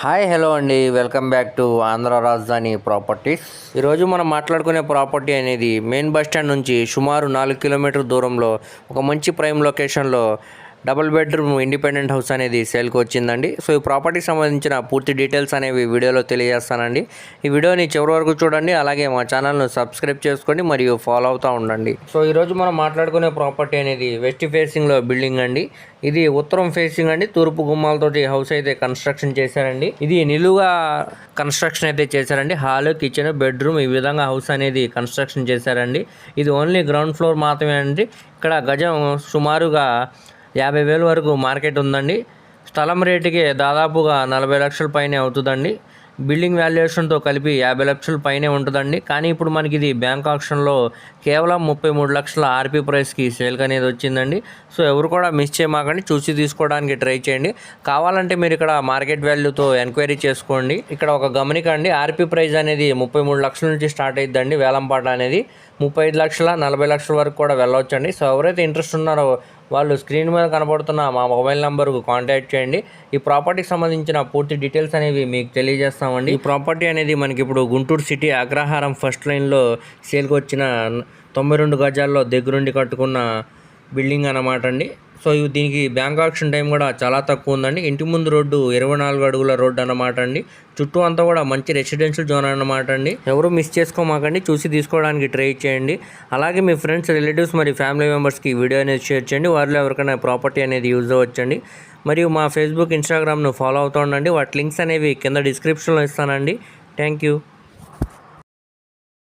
Hi hello అండి. Welcome back to Andhra Rajadhani properties. ఈరోజు మనం మాట్లాడుకునే ప్రాపర్టీ అనేది మెయిన్ బస్ స్టాండ్ నుంచి సుమారు నాలుగు కిలోమీటర్ దూరంలో ఒక మంచి ప్రైమ్ లొకేషన్లో డబుల్ బెడ్రూమ్ ఇండిపెండెంట్ హౌస్ అనేది సేల్కి వచ్చిందండి. సో ఈ ప్రాపర్టీకి సంబంధించిన పూర్తి డీటెయిల్స్ అనేవి వీడియోలో తెలియజేస్తానండి. ఈ వీడియోని చివరి వరకు చూడండి అలాగే మా ఛానల్ను సబ్స్క్రైబ్ చేసుకోండి మరియు ఫాలో అవుతూ ఉండండి. సో ఈరోజు మనం మాట్లాడుకునే ప్రాపర్టీ అనేది వెస్ట్ ఫేసింగ్లో బిల్డింగ్ అండి. ఇది ఉత్తరం ఫేసింగ్ అండి తూర్పు గుమ్మాలతోటి హౌస్ అయితే కన్స్ట్రక్షన్ చేశారండి. ఇది నిలువుగా కన్స్ట్రక్షన్ అయితే చేశారండి. హాల్ కిచెన్ బెడ్రూమ్ ఈ విధంగా హౌస్ అనేది కన్స్ట్రక్షన్ చేశారండి. ఇది ఓన్లీ గ్రౌండ్ ఫ్లోర్ మాత్రమే అండి. ఇక్కడ గజం సుమారుగా యాభై వేల వరకు మార్కెట్ ఉందండి. స్థలం రేటుకి దాదాపుగా నలభై లక్షల పైనే అవుతుందండి. బిల్డింగ్ వాల్యుయేషన్తో కలిపి యాభై లక్షల పైనే ఉంటుందండి. కానీ ఇప్పుడు మనకి ఇది బ్యాంక్ ఆప్షన్లో కేవలం ముప్పై మూడు లక్షల ఆర్పీ ప్రైస్కి సేల్కి అనేది వచ్చిందండి. సో ఎవరు కూడా మిస్ చేయమాకండి. చూసి తీసుకోవడానికి ట్రై చేయండి. కావాలంటే మీరు ఇక్కడ మార్కెట్ వాల్యూతో ఎంక్వైరీ చేసుకోండి. ఇక్కడ ఒక గమనిక అండి ఆర్పీ ప్రైస్ అనేది ముప్పై మూడు లక్షల నుంచి స్టార్ట్ అయిద్దండి. వేలంపాట అనేది ముప్పై ఐదు లక్షల నలభై లక్షల వరకు కూడా వెళ్ళవచ్చండి సో ఎవరైతే ఇంట్రెస్ట్ ఉన్నారో వాళ్ళు స్క్రీన్ మీద కనబడుతున్న మా మొబైల్ నెంబర్కు కాంటాక్ట్ చేయండి. ఈ ప్రాపర్టీకి సంబంధించిన పూర్తి డీటెయిల్స్ అనేవి మీకు తెలియజేస్తామండి. ఈ ప్రాపర్టీ అనేది మనకి ఇప్పుడు గుంటూరు సిటీ అగ్రహారం ఫస్ట్ లైన్లో సేల్కి వచ్చిన తొంభై రెండు గజాల్లో దగ్గరుండి కట్టుకున్న బిల్డింగ్ అన్నమాట అండి. సో ఇవి దీనికి బ్యాంక్ ఆక్షన్ టైం కూడా చాలా తక్కువ ఉందండి. ఇంటి ముందు రోడ్డు ఇరవై నాలుగు అడుగుల రోడ్డు అన్నమాట అండి. చుట్టూ అంతా కూడా మంచి రెసిడెన్షియల్ జోన్ అన్నమాట అండి. ఎవరు మిస్ చేసుకోమాకండి చూసి తీసుకోవడానికి ట్రై చేయండి. అలాగే మీ ఫ్రెండ్స్ రిలేటివ్స్ మరియు ఫ్యామిలీ మెంబర్స్కి వీడియో అనేది షేర్ చేయండి. వారిలో ఎవరికైనా ప్రాపర్టీ అనేది యూజ్ అవ్వచ్చండి. మరియు మా ఫేస్బుక్ ఇన్స్టాగ్రామ్ను ఫాలో అవుతూ ఉండండి. వాటి లింక్స్ అనేవి కింద డిస్క్రిప్షన్లో ఇస్తానండి. Thank you.